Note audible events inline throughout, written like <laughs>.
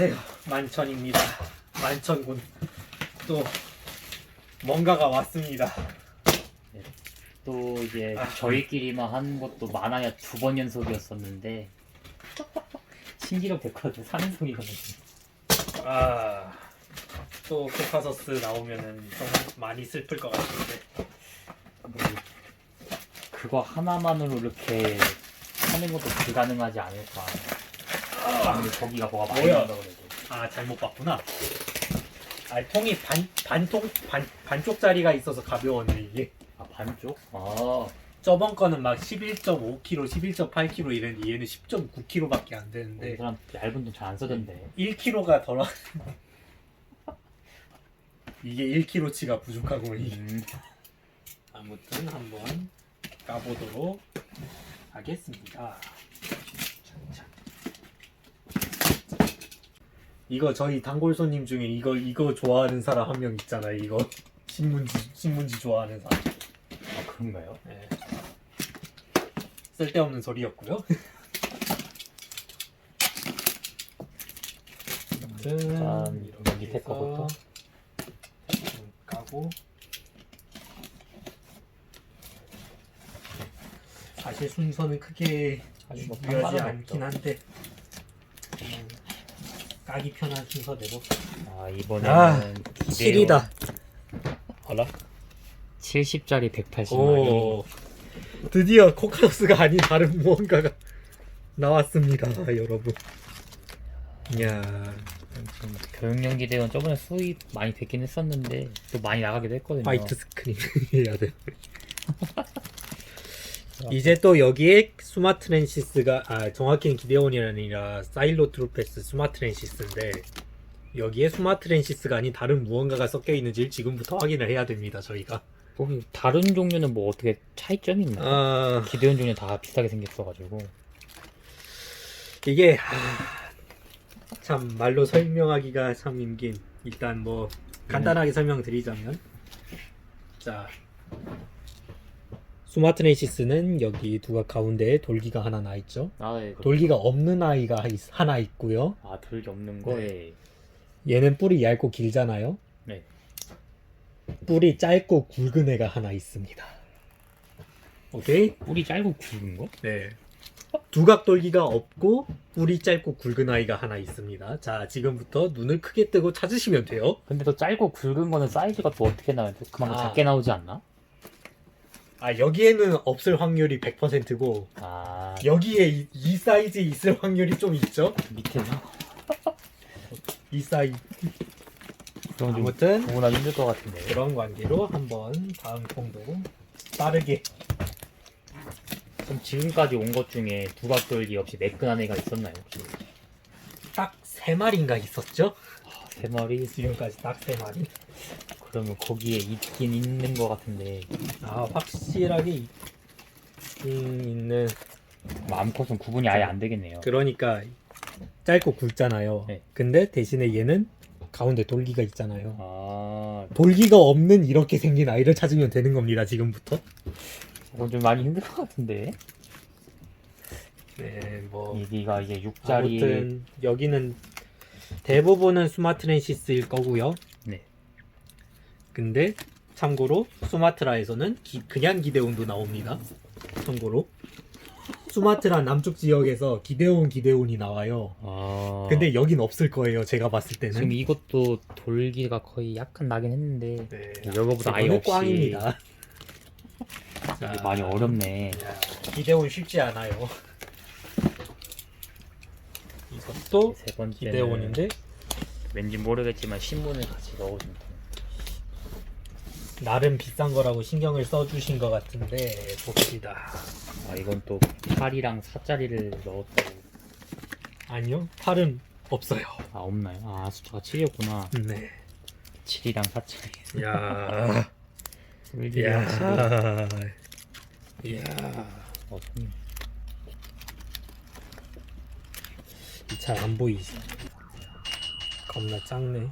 네, 안녕하세요. 만천입니다. 만천군. 또 뭔가가 왔습니다. 또 이제 아. 저희끼리만 한 것도 많아야 두 번 연속이었었는데 <laughs> 신기록 됐거든 3연속이거든요 아, 또 코카서스 나오면은 좀 많이 슬플 것 같은데. 그거 하나만으로 이렇게 하는 것도 불가능하지 않을까 아무리 거기가 뭐가 많이 뭐야? 나온다고 그래도 아, 잘못 봤구나. 아, 통이 반 반통 반 반쪽짜리가 있어서 가벼웠네 이게. 아 반쪽? 아 저번 거는 막 11.5kg, 11.8kg 이랬는데 얘는 10.9kg밖에 안이 되는데 사람 얇은 돈 잘안 쓰던데 1kg가 덜어. 이게 1kg치가 부족하고 이게. 음, 아무튼 한번 까보도록 하겠습니다. 자, 자. 이거 저희 단골 손님 중에 이거 이거 좋아하는 사람 한 명 있잖아요. 이거 신문지 신문지 좋아하는 사람. 아 그런가요? 네. 쓸데없는 소리였고요. 일단 이렇게 밑에 해서 거부터. 대충 까고 사실 순서는 크게 아니, 뭐 중요하지 않긴. 한데 까기 편한 순서대로 아 이번에는 아, 기대요. 알아? 70짜리 180마리 오. 드디어 코카로스가 아닌 다른 무언가가 나왔습니다 여러분. 이야. 좀 교육용 기대원 저번에 수입 많이 됐긴 했었는데 또 많이 나가기도 했거든요. 파이트 스크린 해야 돼 이제 또 여기에 스마트렌시스가 아 정확히는 기데온이 아니라 사일로 트루페스 스마트렌시스인데 여기에 스마트렌시스가 아닌 다른 무언가가 섞여 있는지 지금부터 확인을 해야 됩니다 저희가. 뭐 다른 종류는 뭐 어떻게 차이점이 있나? 요 아. 기대원 종류 다 비슷하게 생겼어가지고. 이게 하, 참 말로 설명하기가 참 힘긴. 일단 뭐 간단하게 설명드리자면. 자 스마트렌시스는 여기 두가 가운데에 돌기가 하나 나 있죠 아 이거 돌기가 없는 아이가 있- 하나 있고요 아 돌기 없는 거에 얘는 뿔이 얇고 길잖아요 네. 뿔이 짧고 굵은 애가 하나 있습니다 오케이 뿔이 짧고 굵은 거? 네. 두각돌기가 없고 뿔이 짧고 굵은 아이가 하나 있습니다. 자, 지금부터 눈을 크게 뜨고 찾으시면 돼요. 근데 또 짧고 굵은 거는 사이즈가 또 어떻게 나와요? 그만큼 아. 작게 나오지 않나? 아, 여기에는 없을 확률이 100%고 아 여기에 이, 이 사이즈 있을 확률이 좀 있죠? 밑에서 이 사이즈. 그럼 좀 아무튼 구분하기 힘들 것 같은데 그런 관계로 한번 다음 통도 빠르게 그럼 지금까지 온 것 중에 두각 돌기 없이 매끈한 애가 있었나요? 혹시? 딱 세 마리인가 있었죠? 아, 세 마리? 지금까지 딱 세 마리. 그러면 거기에 있긴 있는 것 같은데 아, 확실하게 있- 있는 뭐 암컷은 구분이 아예 안 되겠네요 그러니까 짧고 굵잖아요. 네. 근데 대신에 얘는 가운데 돌기가 있잖아요. 아 돌기가 없는 이렇게 생긴 아이를 찾으면 되는 겁니다. 지금부터. 그건 좀 많이 힘들 것 같은데 네, 뭐 여기가 이제 6짜리 아무튼 여기는 대부분은 스마트렌시스일 거고요. 네. 근데 참고로 수마트라에서는 기- 그냥 기대온도 나옵니다. 참고로 수마트라 남쪽 지역에서 기대온 기대온이 나와요. 아 근데 여긴 없을 거예요. 제가 봤을 때는. 지금 이것도 돌기가 거의 약간 나긴 했는데 네, 이거보다 아예 없이 <laughs> 꽝입니다. 이게 많이 어렵네 야, 기대온 쉽지 않아요. 이것도 세 번째는 기대온인데 왠지 모르겠지만 신문을 같이 넣어준 나름 비싼 거라고 신경을 써주신 것 같은데 봅시다. 아 이건 또 8이랑 4짜리를 넣었다고 아니요, 팔은 없어요. 아 없나요? 아 숫자가 7이었구나 네. 7이랑 4짜리 야, <laughs> 돌기랑 7이 야, 야. 어, 손 잘 안 보이지? 겁나 작네.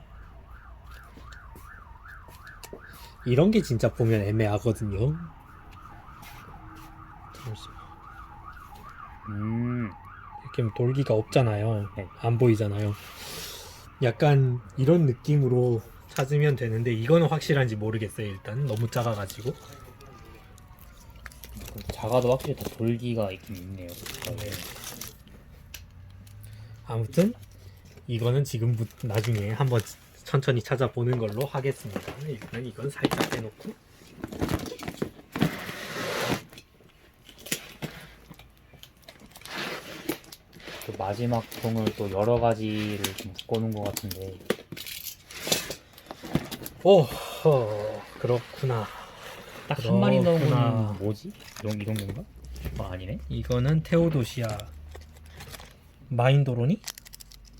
이런 게 진짜 보면 애매하거든요. 잠시만. 음 이렇게 돌기가 없잖아요. 네. 안 보이잖아요. 약간 이런 느낌으로 찾으면 되는데 이거는 확실한지 모르겠어요. 일단 너무 작아가지고. 작아도 확실히 더 돌기가 있긴 있네요. 네. 아무튼 이거는 지금부터 나중에 한번 천천히 찾아보는 걸로 하겠습니다. 일단 이건 살짝 빼놓고 그 마지막 통을 또 여러 가지를 좀 묶어놓은 것 같은데 오 허 그렇구나. 딱 한 마리 넣은 그렇구나. 건 뭐지? 이런 이런 건가? 어, 아니네. 이거는 테오도시아 마인도로니?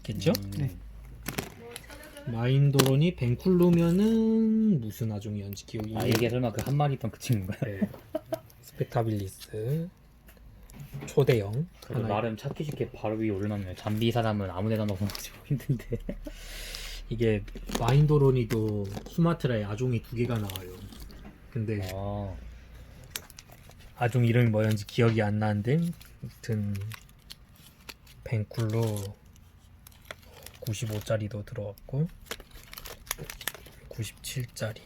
겠죠? 음, 마인도로니 벤쿨루면은 무슨 아종이었는지 기억이 아 이게 설마 그 한 마리 있던 그 친구인가? 네. 스펙타빌리스 초대형 그래도 하나 나름 찾기 쉽게 바로 위에 올려놨네요. 잠비 사람은 아무 데나 넣어가지고 힘든데. <laughs> 이게 마인도로니도 수마트라에 아종이 두 개가 나와요. 근데 아, 아종 이름이 뭐였는지 기억이 안 나는데 아무튼 벤쿨로 95짜리도 들어왔고 97짜리.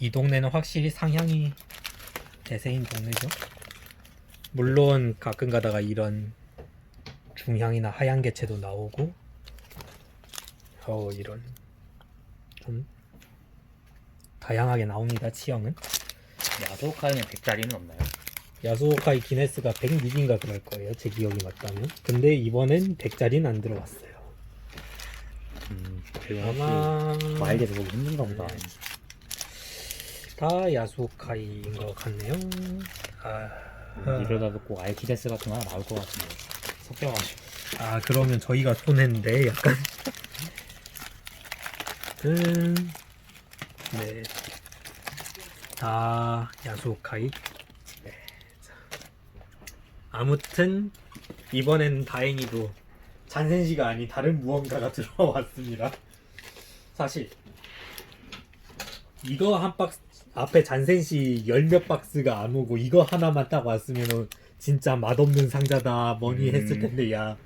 이 동네는 확실히 상향이 대세인 동네죠. 물론 가끔 가다가 이런 중향이나 하얀 개체도 나오고 어 이런 좀 다양하게 나옵니다 치형은. 야소카이는 100짜리는 없나요? 야수오카이 기네스가 106인가 그럴 거예요. 제 기억이 맞다면. 근데 이번엔 100짜리는 안 들어왔어요. 음, 아마 확실히 말대로 보기 힘든가 보다. 네. 다 야수오카이인 것 같네요. 아, 음, 이러다도 꼭 알키데스 같은 거 하나 나올 것 같은데. 섞여가지고. 아 그러면 저희가 손해인데 약간. 음, 네. 다 야수오카이. 아무튼 이번엔 다행히도 잔센시가 아닌 다른 무언가가 <laughs> 들어왔습니다. 사실 이거 한 박스 앞에 잔센시 열 몇 박스가 안 오고 이거 하나만 딱 왔으면 진짜 맛없는 상자다 뭐니 음. 했을 텐데 야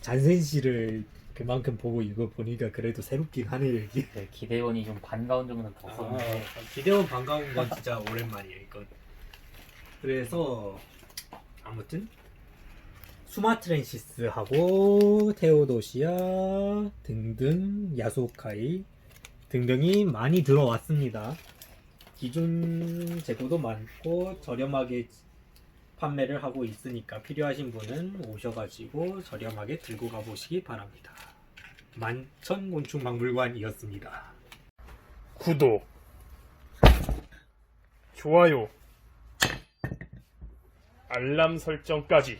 잔센시를 그만큼 보고 이거 보니까 그래도 새롭긴 하네요 이게. 네, 기대원이 좀 반가운 점은 더 컸는데. 기대원 반가운 건 진짜 오랜만이에요 이건. 그래서 아무튼 수마트렌시스하고 테오도시아 등등 야소카이 등등이 많이 들어왔습니다. 기존 재고도 많고 저렴하게 판매를 하고 있으니까 필요하신 분은 오셔가지고 저렴하게 들고 가보시기 바랍니다. 만천곤충박물관이었습니다. 구독, 좋아요, 알람 설정까지